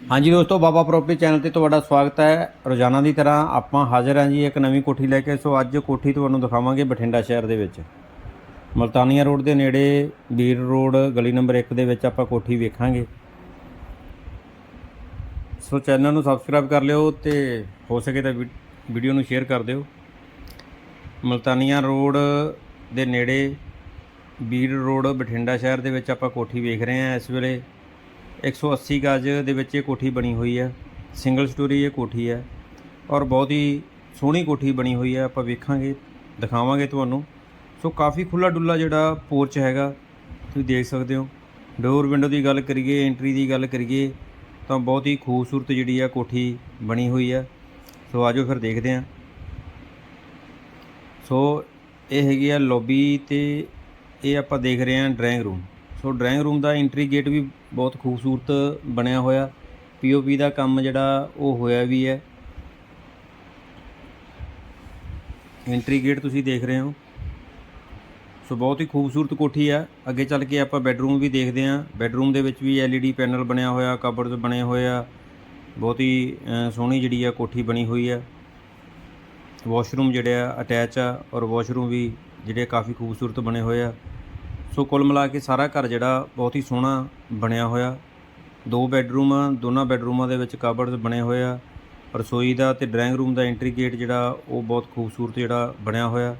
ਹਾਂਜੀ ਦੋਸਤੋ, ਬਾਬਾ property channel ਤੇ ਤੁਹਾਡਾ ਸਵਾਗਤ ਹੈ। ਰੋਜ਼ਾਨਾ ਦੀ ਤਰ੍ਹਾਂ ਆਪਾਂ ਹਾਜ਼ਰ ਹਾਂ ਜੀ ਇੱਕ ਨਵੀਂ ਕੋਠੀ ਲੈ ਕੇ। ਸੋ ਅੱਜ ਕੋਠੀ ਤੁਹਾਨੂੰ ਦਿਖਾਵਾਂਗੇ ਬਠਿੰਡਾ ਸ਼ਹਿਰ ਦੇ ਵਿੱਚ। ਮਲਤਾਨੀਆ ਰੋਡ ਦੇ ਨੇੜੇ ਬੀਰ ਰੋਡ, ਗਲੀ ਨੰਬਰ 1 ਦੇ ਵਿੱਚ ਆਪਾਂ ਕੋਠੀ ਵੇਖਾਂਗੇ। ਸੋ ਚੈਨਲ ਨੂੰ ਸਬਸਕ੍ਰਾਈਬ ਕਰ ਲਿਓ ਤੇ ਹੋ ਸਕੇ ਤਾਂ ਵੀਡੀਓ ਨੂੰ ਸ਼ੇਅਰ ਕਰ ਦਿਓ। ਮਲਤਾਨੀਆ ਰੋਡ ਦੇ ਨੇੜੇ ਬੀਰ ਰੋਡ, ਬਠਿੰਡਾ ਸ਼ਹਿਰ ਦੇ ਵਿੱਚ ਆਪਾਂ ਕੋਠੀ ਵੇਖ ਰਹੇ ਹਾਂ ਇਸ ਵੇਲੇ। 180 ਗਜ ਦੇ ਵਿੱਚ ਇਹ ਕੋਠੀ ਬਣੀ ਹੋਈ ਹੈ। ਸਿੰਗਲ ਸਟੋਰੀ ਇਹ ਕੋਠੀ ਹੈ ਔਰ ਬਹੁਤ ਹੀ ਸੋਹਣੀ ਕੋਠੀ ਬਣੀ ਹੋਈ ਹੈ। ਆਪਾਂ ਵੇਖਾਂਗੇ, ਦਿਖਾਵਾਂਗੇ ਤੁਹਾਨੂੰ। ਸੋ ਕਾਫੀ ਖੁੱਲਾ ਡੁੱਲਾ ਜਿਹੜਾ ਪੋਰਚ ਹੈਗਾ, ਤੁਸੀਂ ਦੇਖ ਸਕਦੇ ਹੋ। ਡੋਰ ਵਿੰਡੋ ਦੀ ਗੱਲ ਕਰੀਏ, ਐਂਟਰੀ ਦੀ ਗੱਲ ਕਰੀਏ, ਤਾਂ ਬਹੁਤ ਹੀ ਖੂਬਸੂਰਤ ਜਿਹੜੀ ਆ ਕੋਠੀ ਬਣੀ ਹੋਈ ਹੈ। ਸੋ ਆਜੋ ਫਿਰ ਦੇਖਦੇ ਹਾਂ। ਸੋ ਇਹ ਹੈਗੀ ਆ ਲੌਬੀ ਤੇ ਇਹ ਆਪਾਂ ਦੇਖ ਰਹੇ ਹਾਂ drawing room. So drawing room ਦਾ ਐਂਟਰੀ ਗੇਟ ਵੀ ਬਹੁਤ ਖੂਬਸੂਰਤ ਬਣਿਆ ਹੋਇਆ। ਪੀਓਪੀ ਦਾ ਕੰਮ ਜਿਹੜਾ ਉਹ ਹੋਇਆ ਵੀ ਹੈ। ਐਂਟਰੀ ਗੇਟ ਤੁਸੀਂ ਦੇਖ ਰਹੇ ਹੋ। ਸੋ ਬਹੁਤ ਹੀ ਖੂਬਸੂਰਤ ਕੋਠੀ ਆ। ਅੱਗੇ ਚੱਲ ਕੇ ਆਪਾਂ ਬੈੱਡਰੂਮ ਵੀ ਦੇਖਦੇ ਹਾਂ। ਬੈੱਡਰੂਮ ਦੇ ਵਿੱਚ ਵੀ LED ਪੈਨਲ ਬਣਿਆ ਹੋਇਆ ਕਬਰਡ ਬਣੇ ਹੋਏ ਆ। ਬਹੁਤ ਹੀ ਸੋਹਣੀ ਜਿਹੜੀ ਆ ਕੋਠੀ ਬਣੀ ਹੋਈ ਆ। ਵਾਸ਼ਰੂਮ ਜਿਹੜੇ ਆ ਅਟੈਚ ਆ ਔਰ ਵਾਸ਼ਰੂਮ ਵੀ ਜਿਹੜੇ ਕਾਫੀ ਖੂਬਸੂਰਤ ਬਣੇ ਹੋਏ ਆ। ਸੋ ਕੁੱਲ ਮਿਲਾ ਕੇ ਸਾਰਾ ਘਰ ਜਿਹੜਾ ਬਹੁਤ ਹੀ ਸੋਹਣਾ ਬਣਿਆ ਹੋਇਆ। ਦੋ ਬੈੱਡਰੂਮ ਆ, ਦੋਨਾਂ ਬੈੱਡਰੂਮਾਂ ਦੇ ਵਿੱਚ ਕਬਰਡਸ ਬਣੇ ਹੋਏ ਆ। ਰਸੋਈ ਦਾ ਤੇ ਡਰਾਇੰਗ ਰੂਮ ਦਾ ਐਂਟਰੀ ਗੇਟ ਜਿਹੜਾ ਉਹ ਬਹੁਤ ਖੂਬਸੂਰਤ ਜਿਹੜਾ ਬਣਿਆ ਹੋਇਆ।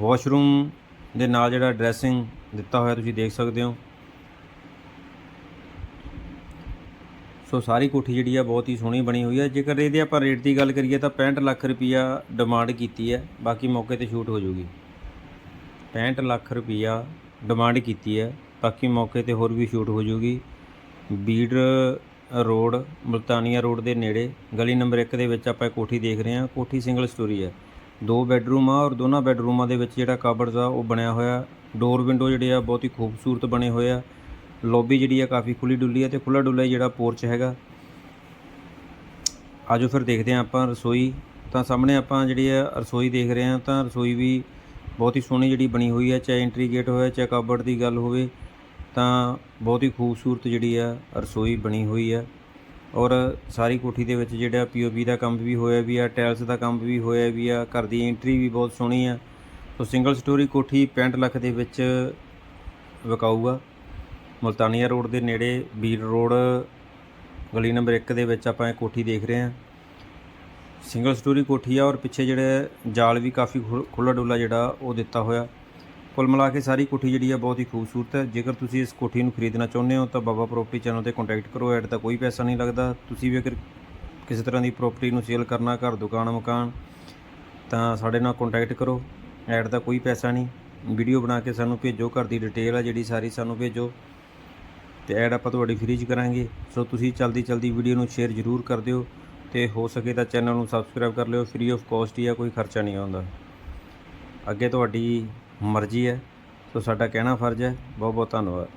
ਵਾਸ਼ਰੂਮ ਦੇ ਨਾਲ ਜਿਹੜਾ ਡਰੈਸਿੰਗ ਦਿੱਤਾ ਹੋਇਆ ਤੁਸੀਂ ਦੇਖ ਸਕਦੇ ਹੋ। ਸੋ ਸਾਰੀ ਕੋਠੀ ਜਿਹੜੀ ਆ ਬਹੁਤ ਹੀ ਸੋਹਣੀ ਬਣੀ ਹੋਈ ਹੈ ਜੇਕਰ ਇਹਦੇ ਆਪਾਂ ਰੇਟ ਦੀ ਗੱਲ ਕਰੀਏ ਤਾਂ 65 ਲੱਖ ਰੁਪਈਆ ਡਿਮਾਂਡ ਕੀਤੀ ਹੈ ਬਾਕੀ ਮੌਕੇ ਤੇ ਸ਼ੂਟ ਹੋ ਜਾਊਗੀ। 65 ਲੱਖ ਰੁਪਈਆ ਡਿਮਾਂਡ ਕੀਤੀ ਹੈ ਬਾਕੀ ਮੌਕੇ ਤੇ ਹੋਰ ਵੀ ਸ਼ੂਟ ਹੋ ਜਾਊਗੀ। ਬੀੜ ਰੋਡ, ਮੁਲਤਾਨੀਆ ਰੋਡ ਦੇ ਨੇੜੇ ਗਲੀ ਨੰਬਰ 1 ਦੇ ਵਿੱਚ ਆਪਾਂ ਕੋਠੀ ਦੇਖ ਰਹੇ ਹਾਂ। ਕੋਠੀ ਸਿੰਗਲ ਸਟੋਰੀ ਹੈ। ਦੋ ਬੈੱਡਰੂਮ ਆ ਔਰ ਦੋਨਾਂ ਬੈੱਡਰੂਮਾਂ ਦੇ ਵਿੱਚ ਜਿਹੜਾ ਕਬਰਡਸ ਆ, ਉਹ ਬਣਿਆ ਹੋਇਆ। ਡੋਰ ਵਿੰਡੋ ਜਿਹੜੇ ਆ, ਬਹੁਤ ਹੀ ਖੂਬਸੂਰਤ ਬਣੇ ਹੋਏ ਆ। ਲੌਬੀ ਜਿਹੜੀ ਆ, ਕਾਫੀ ਖੁੱਲੀ ਡੁੱਲੀ ਆ ਤੇ ਖੁੱਲਾ ਡੁੱਲਾ ਹੀ ਜਿਹੜਾ ਪੋਰਚ ਹੈਗਾ। ਆਜੋ ਫਿਰ ਦੇਖਦੇ ਹਾਂ ਆਪਾਂ ਰਸੋਈ। ਤਾਂ ਸਾਹਮਣੇ ਆਪਾਂ ਜਿਹੜੀ ਆ, ਰਸੋਈ ਦੇਖ ਰਹੇ ਹਾਂ ਤਾਂ ਰਸੋਈ ਵੀ ਬਹੁਤ ਹੀ ਸੋਹਣੀ ਜਿਹੜੀ ਬਣੀ ਹੋਈ ਹੈ, ਚਾਹੇ ਐਂਟਰੀ ਗੇਟ ਹੋਵੇ, ਚਾਹੇ ਕਬਰਡ ਦੀ ਗੱਲ ਹੋਵੇ, ਤਾਂ ਬਹੁਤ ਹੀ ਖੂਬਸੂਰਤ ਜਿਹੜੀ ਆ ਰਸੋਈ ਬਣੀ ਹੋਈ ਆ ਔਰ ਸਾਰੀ ਕੋਠੀ ਦੇ ਵਿੱਚ ਜਿਹੜਾ ਪੀਓਪੀ ਦਾ ਕੰਮ ਵੀ ਹੋਇਆ ਵੀ ਆ ਟਾਇਲਸ ਦਾ ਕੰਮ ਵੀ ਹੋਇਆ ਵੀ ਆ, ਘਰ ਦੀ ਐਂਟਰੀ ਵੀ ਬਹੁਤ ਸੋਹਣੀ ਆ। ਸੋ ਸਿੰਗਲ ਸਟੋਰੀ ਕੋਠੀ 65 ਲੱਖ ਦੇ ਵਿੱਚ ਵਿਕਾਊਗਾ। ਆ ਮੁਲਤਾਨੀਆ ਰੋਡ ਦੇ ਨੇੜੇ ਬੀਰ ਰੋਡ, ਗਲੀ ਨੰਬਰ 1 ਦੇ ਵਿੱਚ ਆਪਾਂ ਇਹ ਕੋਠੀ ਦੇਖ ਰਹੇ ਹਾਂ। ਸਿੰਗਲ ਸਟੋਰੀ ਕੋਠੀ ਆ ਔਰ ਪਿੱਛੇ ਜਿਹੜੇ ਜਾਲ ਵੀ ਕਾਫੀ ਖੁੱਲਾ ਡੁੱਲਾ ਜਿਹੜਾ ਉਹ ਦਿੱਤਾ ਹੋਇਆ। ਕੁੱਲ ਮਿਲਾ ਕੇ ਸਾਰੀ ਕੋਠੀ ਜਿਹੜੀ ਆ ਬਹੁਤ ਹੀ ਖੂਬਸੂਰਤ ਹੈ। ਜੇਕਰ ਤੁਸੀਂ ਇਸ ਕੋਠੀ ਨੂੰ ਖਰੀਦਣਾ ਚਾਹੁੰਦੇ ਹੋ ਤਾਂ ਬਾਬਾ ਪ੍ਰੋਪਰਟੀ ਚੈਨਲ ਤੇ ਕੰਟੈਕਟ ਕਰੋ। ਐਡ ਦਾ ਕੋਈ ਪੈਸਾ ਨਹੀਂ ਲੱਗਦਾ। ਤੁਸੀਂ ਵੀ ਅਗਰ ਕਿਸੇ ਤਰ੍ਹਾਂ ਦੀ ਪ੍ਰੋਪਰਟੀ ਨੂੰ ਸੇਲ ਕਰਨਾ, ਘਰ, ਦੁਕਾਨ, ਮਕਾਨ, ਤਾਂ ਸਾਡੇ ਨਾਲ ਕੰਟੈਕਟ ਕਰੋ। ਐਡ ਦਾ ਕੋਈ ਪੈਸਾ ਨਹੀਂ। ਵੀਡੀਓ ਬਣਾ ਕੇ ਸਾਨੂੰ ਭੇਜੋ। ਘਰ ਦੀ ਡਿਟੇਲ ਆ ਜਿਹੜੀ ਸਾਰੀ ਸਾਨੂੰ ਭੇਜੋ। ਤੇ ਐਡ ਆਪਾਂ ਤੁਹਾਡੀ ਫ੍ਰੀ 'ਚ ਕਰਾਂਗੇ। ਸੋ ਤੁਸੀਂ ਜਲਦੀ ਜਲਦੀ ਵੀਡੀਓ ਨੂੰ ਸ਼ੇਅਰ ਜ਼ਰੂਰ ਕਰ ਦਿਓ। ਤੇ ਹੋ ਸਕੇ ਤਾਂ ਚੈਨਲ ਨੂੰ ਸਬਸਕ੍ਰਾਈਬ ਕਰ ਲਿਓ। ਫ੍ਰੀ ਆਫ ਕਾਸਟ ਹੀ ਆ, ਕੋਈ ਖਰਚਾ ਨਹੀਂ ਆਉਂਦਾ। ਅੱਗੇ ਤੁਹਾਡੀ ਮਰਜ਼ੀ ਹੈ। ਸੋ ਸਾਡਾ ਕਹਿਣਾ ਫਰਜ਼ ਹੈ। ਬਹੁਤ ਬਹੁਤ ਧੰਨਵਾਦ।